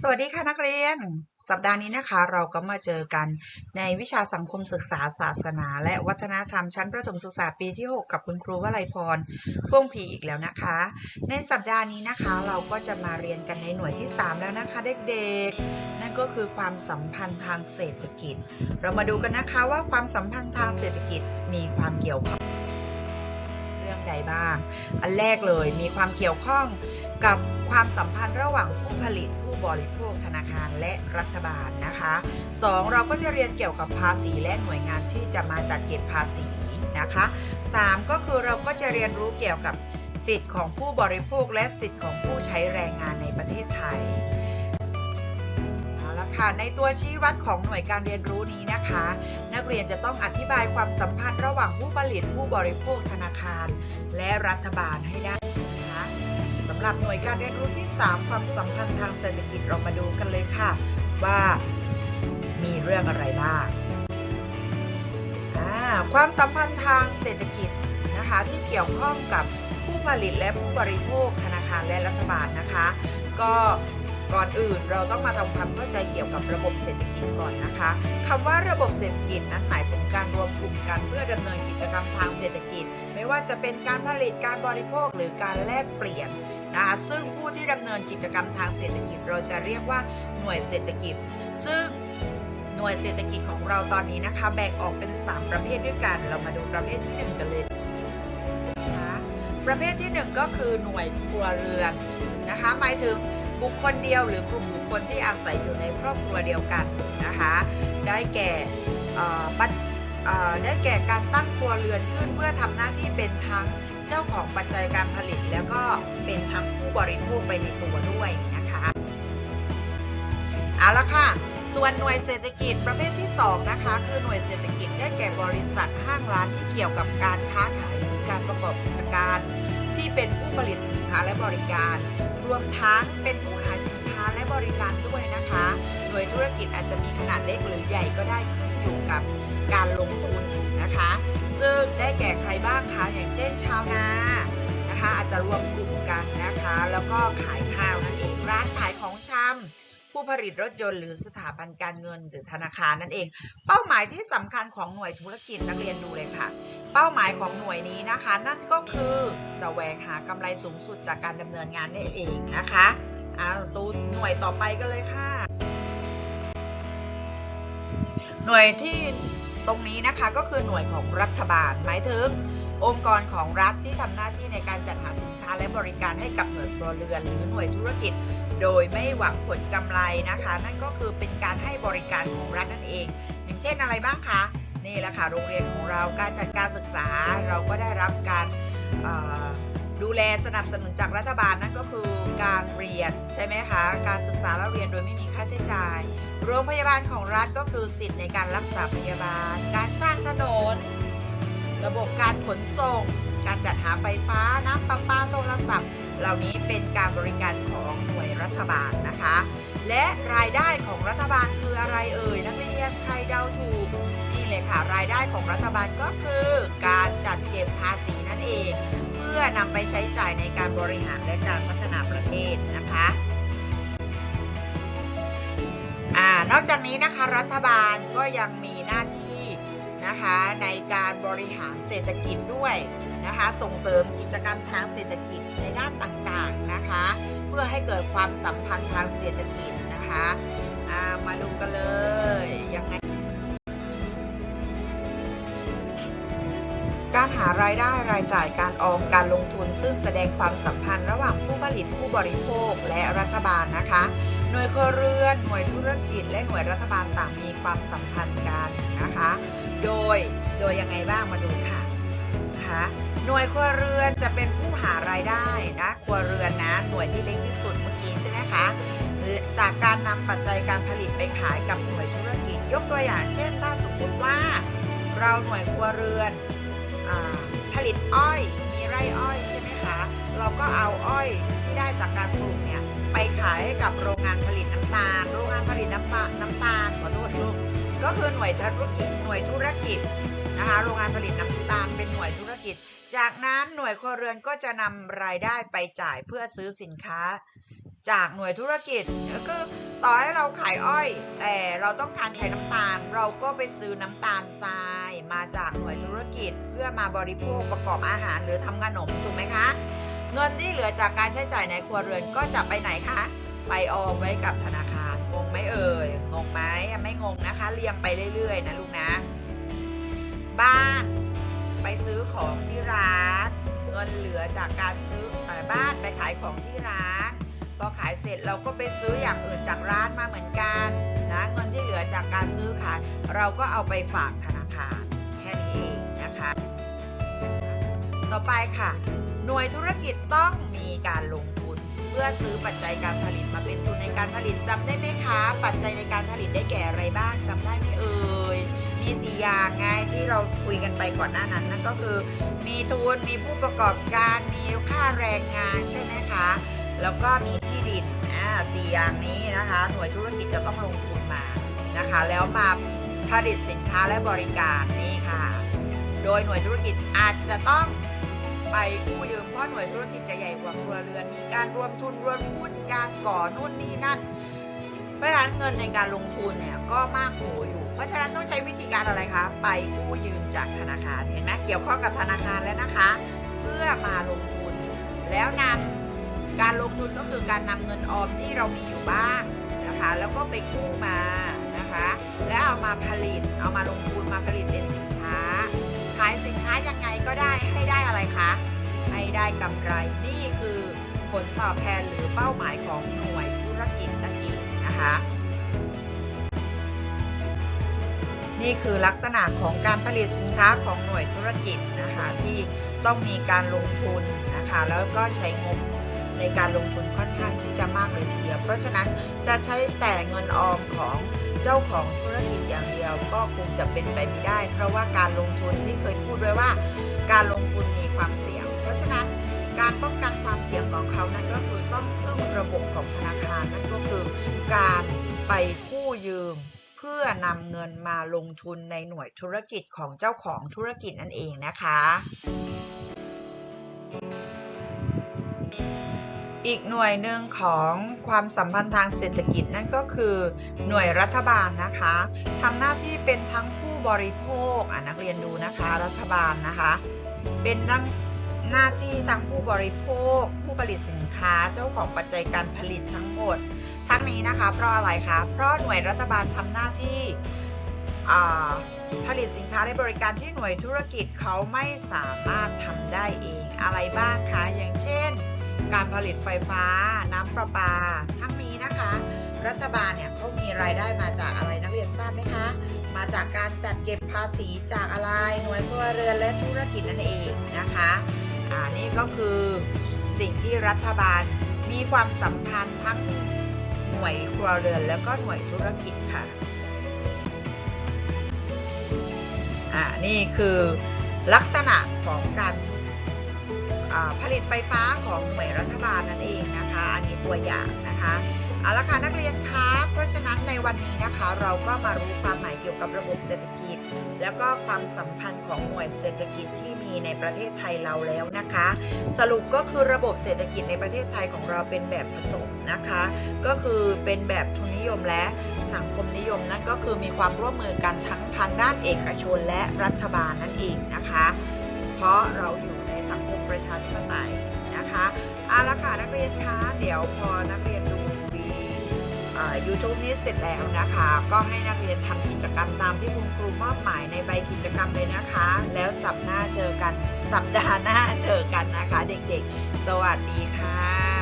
สวัสดีค่ะนักเรียน สัปดาห์นี้นะคะ เราก็มาเจอกันในวิชาสังคมศึกษาศาสนา และวัฒนธรรมชั้นประถมศึกษาปีที่ 6 กับคุณครูวลัยพรพ่วงพีอีกแล้วนะคะ ในสัปดาห์นี้นะคะเราก็จะมาเรียนกันในหน่วยที่ 3 แล้วนะคะเด็กๆ นั่นก็คือความสัมพันธ์ทางเศรษฐกิจ เรามาดูกันนะคะว่าความสัมพันธ์ทางเศรษฐกิจมีความเกี่ยวข้องเรื่องใดบ้าง อันแรกเลยมีความเกี่ยวข้อง กับความสัมพันธ์ระหว่างผู้ผลิตผู้บริโภคธนาคารและรัฐบาลนะคะ 2. เราก็จะเรียนเกี่ยวกับภาษีและหน่วยงานที่จะมาจัดเก็บภาษีนะคะ 3. ก็คือเราก็จะเรียนรู้เกี่ยวกับสิทธิ์ของผู้บริโภคและสิทธิ์ของผู้ใช้แรงงานในประเทศไทยเอาละค่ะในตัวชี้วัดของหน่วยการเรียนรู้นี้นะคะ นักเรียนจะต้องอธิบายความสัมพันธ์ระหว่างผู้ผลิตผู้บริโภคธนาคาร และรัฐบาลให้ได้นะคะำหรับหน่วยการเรียนรู้ที่ 3 ความสัมพันธ์ทางเศรษฐกิจเรามาดูกันเลยค่ะ ว่ามีเรื่องอะไรบ้างความสัมพันธ์ทางเศรษฐกิจนะคะที่เกี่ยวข้องกับผู้ผลิตและผู้บริโภคธนาคารและรัฐบาลนะคะ ก็ก่อนอื่นเราต้องมาทำความเข้าใจเกี่ยวกับระบบเศรษฐกิจก่อนนะคะคำว่าระบบเศรษฐกิจนั้นหมายถึงการรวมกลุ่มกันเพื่อดำเนินกิจกรรมทางเศรษฐกิจ ไม่ว่าจะเป็นการผลิตการบริโภคหรือการแลกเปลี่ยน นะคะซึ่งผู้ที่ดำเนินกิจกรรมทางเศรษฐกิจ เราจะเรียกว่าหน่วยเศรษฐกิจ ซึ่งหน่วยเศรษฐกิจของเราตอนนี้นะคะ แบ่งออกเป็น 3 ประเภทด้วยกัน เรามาดูประเภทที่ 1 กันเลยนะคะประเภทที่ 1 ก็คือหน่วยครัวเรือนนะคะหมายถึงบุคคลเดียวหรือกลุ่มบุคคลที่อาศัยอยู่ในครอบครัวเดียวกันนะคะได้แก่ได้แก่การตั้งครัวเรือนขึ้นเพื่อทำหน้าที่เป็นทั้ง เจ้าของปัจจัยการผลิต แล้วก็เป็นทั้งผู้บริโภคไปในตัวด้วยนะคะเอาละค่ะ ส่วนหน่วยเศรษฐกิจประเภทที่ 2 นะคะ คือหน่วยเศรษฐกิจได้แก่บริษัทห้างร้านที่เกี่ยวกับการค้าขายหรือการประกอบกิจการ ที่เป็นผู้ผลิตสินค้าและบริการ รวมทั้งเป็นผู้ขายสินค้าและบริการด้วยนะคะ หน่วยธุรกิจอาจจะมี นาดเล็กหรือใหญ่ก็ได้ขึ้นอยู่กับการลงทุนนะคะ ซึ่งได้แก่ใครบ้างคะอย่างเช่นชาวนานะคะ อาจจะรวมกลุ่มกันนะคะ แล้วก็ขายข้าวนั่นเองร้านขายของชำผู้ผลิตรถยนต์หรือสถาบันการเงินหรือธนาคารนั่นเอง เป้าหมายที่สำคัญของหน่วยธุรกิจนักเรียนดูเลยค่ะ เป้าหมายของหน่วยนี้นะคะ นั่นก็คือแสวงหากำไรสูงสุดจากการดำเนินงานนั่นเองนะคะเอาตูหน่วยต่อไปกันเลยค่ะ หน่วยที่ตรงนี้นะคะก็คือหน่วยของรัฐบาลหมายถึงองค์กรของรัฐที่ทำหน้าที่ในการจัดหาสินค้าและบริการให้กับหน่วยครัวเรือนหรือหน่วยธุรกิจ โดยไม่หวังผลกำไรนะคะ นั่นก็คือเป็นการให้บริการของรัฐนั่นเอง อย่างเช่นอะไรบ้างคะนี่แหละค่ะโรงเรียนของเราการจัดการศึกษาเราก็ได้รับการ ดูแลสนับสนุนจากรัฐบาลนั่นก็คือการเรียนใช่ไหมคะ การศึกษาและเรียนโดยไม่มีค่าใช้จ่าย โรงพยาบาลของรัฐก็คือสิทธิ์ในการรักษาพยาบาล การสร้างถนน ระบบการขนส่ง การจัดหาไฟฟ้า น้ำประปา โทรศัพท์ เหล่านี้เป็นการบริการของหน่วยรัฐบาลนะคะ และรายได้ของรัฐบาลคืออะไรเอ่ยนักเรียนใครเดาถูกนี่เลยค่ะรายได้ของรัฐบาลก็คือ การจัดเก็บภาษีนั่นเอง อนำไปใช้จ่ายในการบริหารและการพัฒนาประเทศนะคะนอกจากนี้นะคะรัฐบาลก็ยังมีหน้าที่นะคะในการบริหารเศรษฐกิจด้วยนะคะส่งเสริมกิจกรรมทางเศรษฐกิจในด้านต่างๆนะคะ เพื่อให้เกิดความสัมพันธ์ทางเศรษฐกิจนะคะามาดูกันเลย การหารายได้รายจ่ายการออมการลงทุนซึ่งแสดงความสัมพันธ์ระหว่างผู้ผลิตผู้บริโภคและรัฐบาลนะคะ หน่วยครัวเรือนหน่วยธุรกิจ และหน่วยรัฐบาลต่างมีความสัมพันธ์กันนะคะ โดยโดยยังไงบ้างมาดูค่ะนะคะหน่วยครัวเรือนจะเป็นผู้หารายได้นะครัวเรือนนะหน่วยที่เล็กที่สุดเมื่อกี้ใช่ไหมคะจากการนำปัจจัยการผลิตไปขายกับหน่วยธุรกิจ ยกตัวอย่างเช่น ถ้าสมมติว่า เราหน่วยครัวเรือน ผลิตอ้อยมีไร่อ้อยใช่ไหมคะเราก็เอาอ้อยที่ได้จากการปลูกเนี่ยไปขายให้กับโรงงานผลิตน้ำตาล โรงงานผลิตน้ำปาน้ำตาลขอโทษลูกก็คือหน่วยธุรกิจหน่วยธุรกิจนะคะโรงงานผลิตน้ำตาลเป็นหน่วยธุรกิจ จากนั้นหน่วยครัวเรือนก็จะนำรายได้ไปจ่ายเพื่อซื้อสินค้า จากหน่วยธุรกิจก็คือต่อให้เราขายอ้อย แต่เราต้องการใช้น้ำตาล เราก็ไปซื้อน้ำตาลทรายมาจากหน่วยธุรกิจ เพื่อมาบริโภคประกอบอาหารหรือทำขนมถูกไหมคะ เงินที่เหลือจากการใช้จ่ายในครัวเรือนก็จะไปไหนคะ ไปออมไว้กับธนาคารงงไหมเอ่ยงงไหมไม่งงนะคะ เรียงไปเรื่อยๆนะลูกนะ บ้านไปซื้อของที่ร้าน เงินเหลือจากการซื้อบ้านไปขายของที่ร้าน อขายเสร็จเราก็ไปซื้ออย่างอื่นจากร้านมาเหมือนกันนะเงินที่เหลือจากการซื้อขาย เราก็เอาไปฝากธนาคารแค่นี้เองนะคะ ต่อไปค่ะ หน่วยธุรกิจต้องมีการลงทุน เพื่อซื้อปัจจัยการผลิตมาเป็นทุนในการผลิตจำได้ไหมคะ ปัจจัยในการผลิตได้แก่อะไรบ้างจำได้ไหมเอ่ยมีสี่อย่างไงที่เราคุยกันไปก่อนหน้านั้นนั่นก็คือ มีทุนมีผู้ประกอบการมีค่าแรงงานใช่ไหมคะ แล้วก็มี ที่ดินอ่าสี่อย่างนี้นะคะหน่วยธุรกิจจะต้องลงทุนมานะคะ แล้วมาผลิตสินค้าและบริการนี่ค่ะ โดยหน่วยธุรกิจอาจจะต้องไปกู้ยืมเพราะหน่วยธุรกิจจะใหญ่กว่าครัวเรือน มีการรวมทุนรวมหุ้นการก่อนู่นนี่นั่นเพราะฉะนั้นเงินในการลงทุนเนี่ยก็มากโขอยู่ เพราะฉะนั้นต้องใช้วิธีการอะไรคะ ไปกู้ยืมจากธนาคารเห็นไหมเกี่ยวข้องกับธนาคารแล้วนะคะ เพื่อมาลงทุนแล้วนำ การลงทุนก็คือการนำเงินออมที่เรามีอยู่บ้างนะคะ แล้วก็ไปกู้มานะคะ แล้วเอามาผลิต เอามาลงทุนมาผลิตเป็นสินค้า ขายสินค้ายังไงก็ได้ให้ได้อะไรคะให้ได้กำไรนี่คือผลตอบแทนหรือเป้าหมายของหน่วยธุรกิจนั่นเองนะคะ นี่คือลักษณะของการผลิตสินค้าของหน่วยธุรกิจนะคะที่ต้องมีการลงทุนนะคะ แล้วก็ใช้งบ ในการลงทุนค่อนข้างที่จะมากเลยทีเดียว เพราะฉะนั้นจะใช้แต่เงินออมของเจ้าของธุรกิจอย่างเดียวก็คงจะเป็นไปไม่ได้ เพราะว่าการลงทุนที่เคยพูดไว้ว่า การลงทุนมีความเสี่ยง เพราะฉะนั้นการป้องกันความเสี่ยงของเขานั้นก็คือต้องเพึ่งระบบของธนาคารนั่นก็คือ การไปกู้ยืมเพื่อนำเงินมาลงทุนในหน่วยธุรกิจของเจ้าของธุรกิจนั่นเองนะคะ อีกหน่วยหนึ่งของความสัมพันธ์ทางเศรษฐกิจนั่นก็คือหน่วยรัฐบาลนะคะทำหน้าที่เป็นทั้งผู้บริโภคอะนักเรียนดูนะคะรัฐบาลนะคะ เป็นทั้งหน้าที่ทั้งผู้บริโภค ผู้ผลิตสินค้าเจ้าของปัจจัยการผลิตทั้งหมด ทั้งนี้นะคะเพราะอะไรคะเพราะหน่วยรัฐบาลทำหน้าที่ผลิตสินค้าและบริการที่หน่วยธุรกิจเขาไม่สามารถทำได้เองอะไรบ้างคะอย่างเช่น การผลิตไฟฟ้า น้ำประปา ทั้งนี้นะคะ รัฐบาลเนี่ยเขามีรายได้มาจากอะไรนักเรียนทราบไหมคะ มาจากการจัดเก็บภาษีจากอะไรหน่วยครัวเรือนและธุรกิจนั่นเองนะคะอ่านี่ก็คือสิ่งที่รัฐบาลมีความสัมพันธ์ทั้งหน่วยครัวเรือนแล้วก็หน่วยธุรกิจค่ะอ่านี่คือลักษณะของการ ผลิตไฟฟ้าของหน่วยรัฐบาลนั่นเองนะคะ อันนี้ตัวอย่างนะคะเอาละค่ะนักเรียนคะเพราะฉะนั้นในวันนี้นะคะเราก็มารู้ความหมายเกี่ยวกับระบบเศรษฐกิจ แล้วก็ความสัมพันธ์ของหน่วยเศรษฐกิจที่มีในประเทศไทยเราแล้วนะคะ สรุปก็คือระบบเศรษฐกิจในประเทศไทยของเราเป็นแบบผสมนะคะ ก็คือเป็นแบบทุนนิยมและสังคมนิยมนั่นก็คือมีความร่วมมือกันทั้งทางด้านเอกชนและรัฐบาลนั่นเองนะคะ เพราะเราอยู่ ประชาธิปไตยนะคะเอาละค่ะนักเรียนคะเดี๋ยวพอนักเรียนดูวียูทูบนี้เสร็จแล้วนะคะ ก็ให้นักเรียนทำกิจกรรมตามที่คุณครูมอบหมายในใบกิจกรรมเลยนะคะ แล้วสัปดาห์หน้าเจอกันสัปดาห์หน้าเจอกันนะคะ เด็กๆ สวัสดีค่ะ